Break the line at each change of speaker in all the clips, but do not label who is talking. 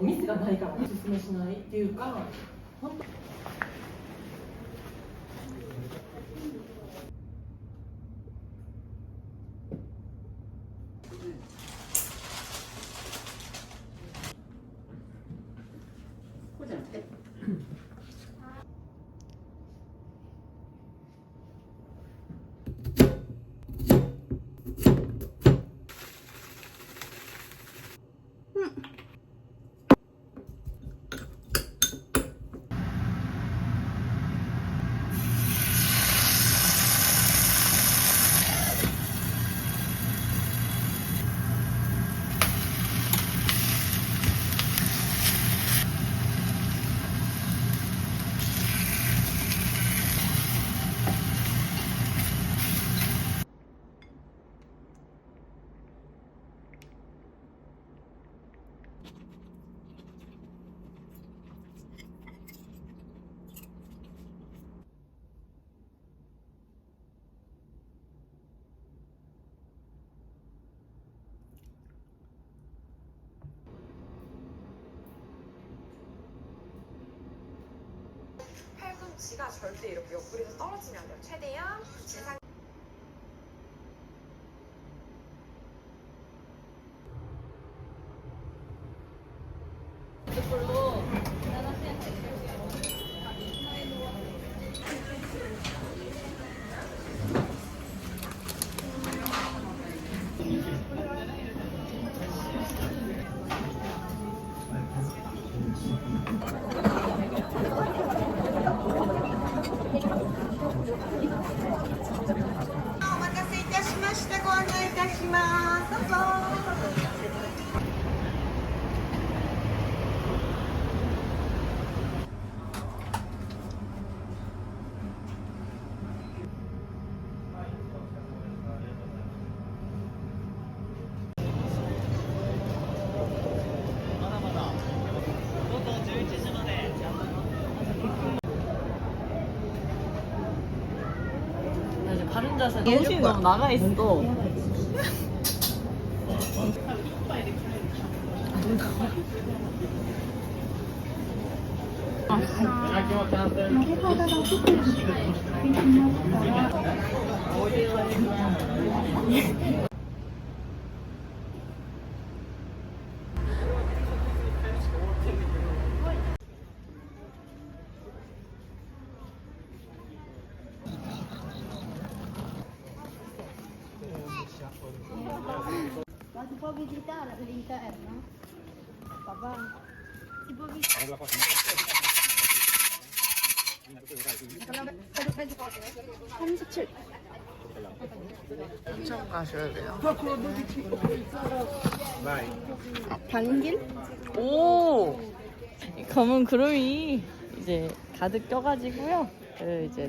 ミスがないからおすすめしないっていうか本当
팔꿈치가 절대 이렇게 옆구리에서 떨어지면 안 돼요. 최대한 지상
자세 정신이 너무 나가 있어.
Ma si visitare all'interno? Papà? Si può visitare? 37.
천천 가셔야 돼요.
아, 반길?
오! 이 검은 구름이 이제 가득 껴가지고요. 그 이제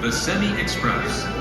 The Semi Express.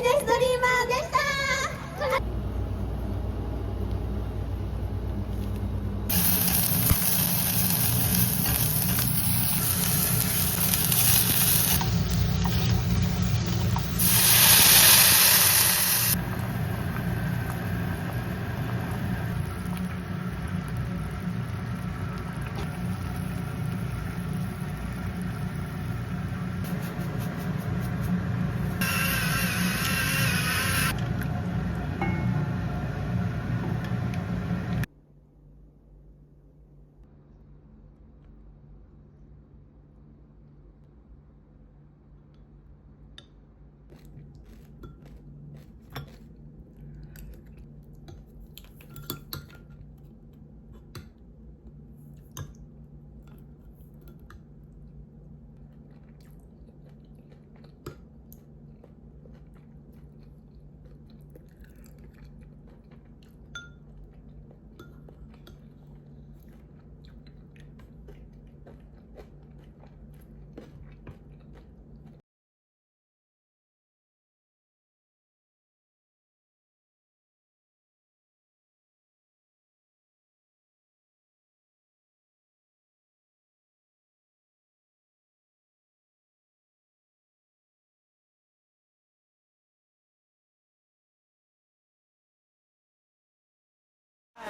ビデストリー
ム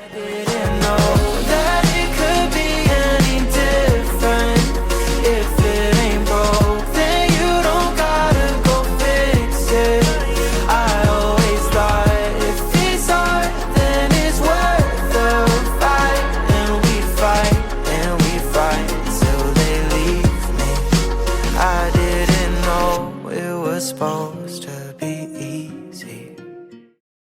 I did